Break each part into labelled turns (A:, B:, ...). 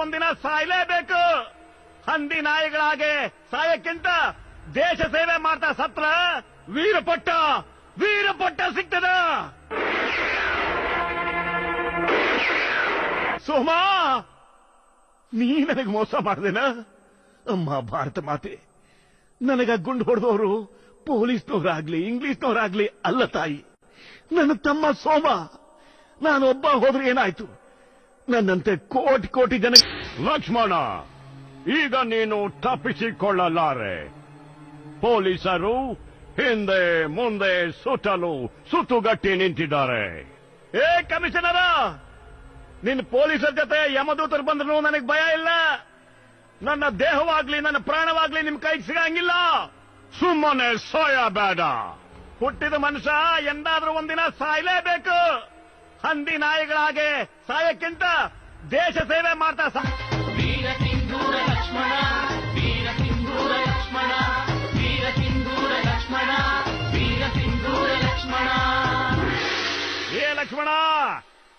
A: ಒಂದಿನ ಸಾಯ್ಲೇಬೇಕು. ಹಂದಿ ನಾಯಿಗಳಾಗೆ ಸಾಯಕ್ಕಿಂತ ದೇಶ ಸೇವೆ ಮಾಡ್ತಾ ಸತ್ರ ವೀರಪಟ್ಟ ವೀರಪಟ್ಟ ಸಿಗ್ತದ. ಸೋಮಾ, ನೀ ನನಗೆ ಮೋಸ ಮಾಡ್ದೇನ? ಅಮ್ಮ, ಭಾರತ ಮಾತೆ, ನನಗ ಗುಂಡು ಹೊಡೆದವರು ಪೊಲೀಸ್ನವರಾಗ್ಲಿ, ಇಂಗ್ಲಿಷ್ನವರಾಗ್ಲಿ ಅಲ್ಲ ತಾಯಿ. ನನ್ನ ತಮ್ಮ ಸೋಮ, ನಾನೊಬ್ಬ ಹೋದ್ರೆ ಏನಾಯ್ತು? ನನ್ನಂತೆ ಕೋಟಿ ಕೋಟಿ ಜನ
B: ಲಕ್ಷ್ಮಣ ಈಗ ನೀನು ತಪ್ಪಿಸಿಕೊಳ್ಳಲಾರೆ. ಪೊಲೀಸರು ಹಿಂದೆ ಮುಂದೆ ಸುತ್ತಲು ಸುತ್ತುಗಟ್ಟಿ ನಿಂತಿದ್ದಾರೆ.
A: ಏ ಕಮಿಷನರ! ನಿನ್ ಪೊಲೀಸರ ಜೊತೆ ಯಮದೂತರು ಬಂದ್ರು ನನಗೆ ಭಯ ಇಲ್ಲ. ನನ್ನ ದೇಹವಾಗ್ಲಿ ನನ್ನ ಪ್ರಾಣವಾಗ್ಲಿ ನಿಮ್ ಕೈ ಸಿಗಂಗಿಲ್ಲ.
B: ಸುಮ್ಮನೆ ಸಾಯಬೇಡ.
A: ಹುಟ್ಟಿದ ಮನುಷ್ಯ ಎಂದಾದ್ರೂ ಒಂದಿನ ಸಾಯ್ಲೇಬೇಕು. ಹಂದಿ ನಾಯಿಗಳಾಗೆ ಸಾಯಕ್ಕಿಂತ ದೇಶ ಸೇವೆ ಮಾಡ್ತಾ ಸಾ
C: ವೀರ ಸಿಂಧೂರ ಲಕ್ಷ್ಮಣ ವೀರ ಸಿಂಧೂರ ಲಕ್ಷ್ಮಣ ವೀರ ಸಿಂಧೂರ ಲಕ್ಷ್ಮಣ ವೀರ ಸಿಂಧೂರ ಲಕ್ಷ್ಮಣ.
A: ಏ ಲಕ್ಷ್ಮಣ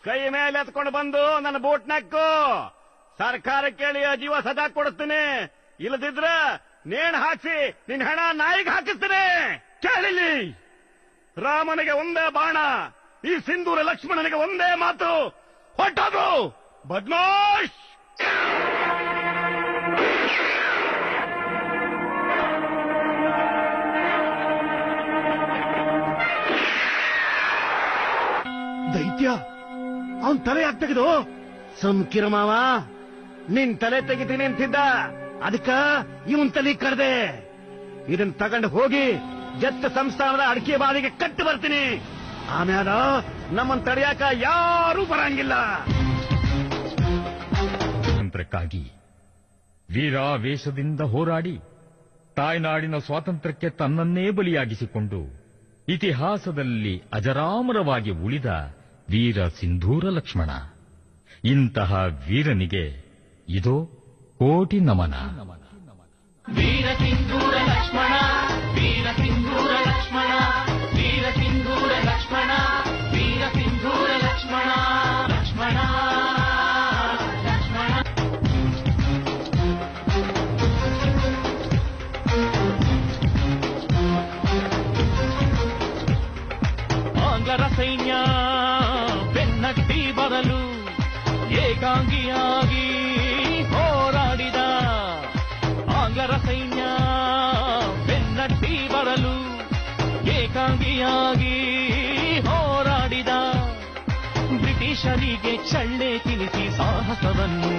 A: ಕೈ ಮೇಲೆ ಎತ್ಕೊಂಡು ಬಂದು ನನ್ನ ಬೋಟ್ ನಕ್ಕು. ಸರ್ಕಾರ ಕೇಳಿ ಜೀವ ಸದಾ ಕೊಡುತ್ತೇನೆ. ಇಲ್ಲದಿದ್ರ ನೇಣ್ ಹಾಕಿಸಿ ನಿನ್ ಹಣ ನಾಯಿಗೆ ಹಾಕಿಸ್ತೀನಿ. ಕೇಳಿಲಿ ರಾಮನಿಗೆ ಒಂದೇ ಬಾಣ. ಈ ಸಿಂಧೂರ ಲಕ್ಷ್ಮಣನಿಗೆ ಒಂದೇ ಮಾತು. ಹೊಟ್ಟದು ಬದ್ಮಾಶ್! ದೈತ್ಯ ಅವನ್ ತಲೆ ಯಾಕೆ ತೆಗೆದು? ಸುಮ್ಕಿರ ಮಾವ ನಿನ್ ತಲೆ ತೆಗಿತೀನಿ ಅಂತಿದ್ದ. ಅದಕ್ಕ ಇವನ್ ತಲೆ ಕರೆದೆ ಇದನ್ ತಗೊಂಡು ಹೋಗಿ ಜತ್ತ ಸಂಸ್ಥಾನದ ಅಡಿಕೆ ಬಾವಿಗೆ ಕಟ್ಟು ಬರ್ತೀನಿ. ಆಮ್ಯಾಲ ನಮ್ಮನ್ ತಡೆಯಾಕ ಯಾರೂ ಬರಂಗಿಲ್ಲ.
D: ಸ್ವಾತಂತ್ರ್ಯಕ್ಕಾಗಿ ವೀರಾವೇಶದಿಂದ ಹೋರಾಡಿ ತಾಯ್ನಾಡಿನ ಸ್ವಾತಂತ್ರ್ಯಕ್ಕೆ ತನ್ನನ್ನೇ ಬಲಿಯಾಗಿಸಿಕೊಂಡು ಇತಿಹಾಸದಲ್ಲಿ ಅಜರಾಮರವಾಗಿ ಉಳಿದ ವೀರ ಸಿಂಧೂರ ಲಕ್ಷ್ಮಣ. ಇಂತಹ ವೀರನಿಗೆ ಇದೋ ಕೋಟಿ ನಮನ.
C: ವೀರ ಸಿಂಧೂರ ಲಕ್ಷ್ಮಣ. ಆಂಗ್ಲರ ಸೈನ್ಯ, ಬೆನ್ನಟ್ಟಿ ಬರಲು ಏಕಾಂಗಿಯಾಗಿ ಹೋರಾಡಿದ ಆಂಗ್ಲರ ಸೈನ್ಯ, ಬೆನ್ನಟ್ಟಿ ಬರಲು ಏಕಾಂಗಿಯಾಗಿ ಹೋರಾಡಿದ ಬ್ರಿಟಿಷರಿಗೆ ಚಳ್ಳೆ ತಿನಿಸಿ ಸಾಹಸವನ್ನು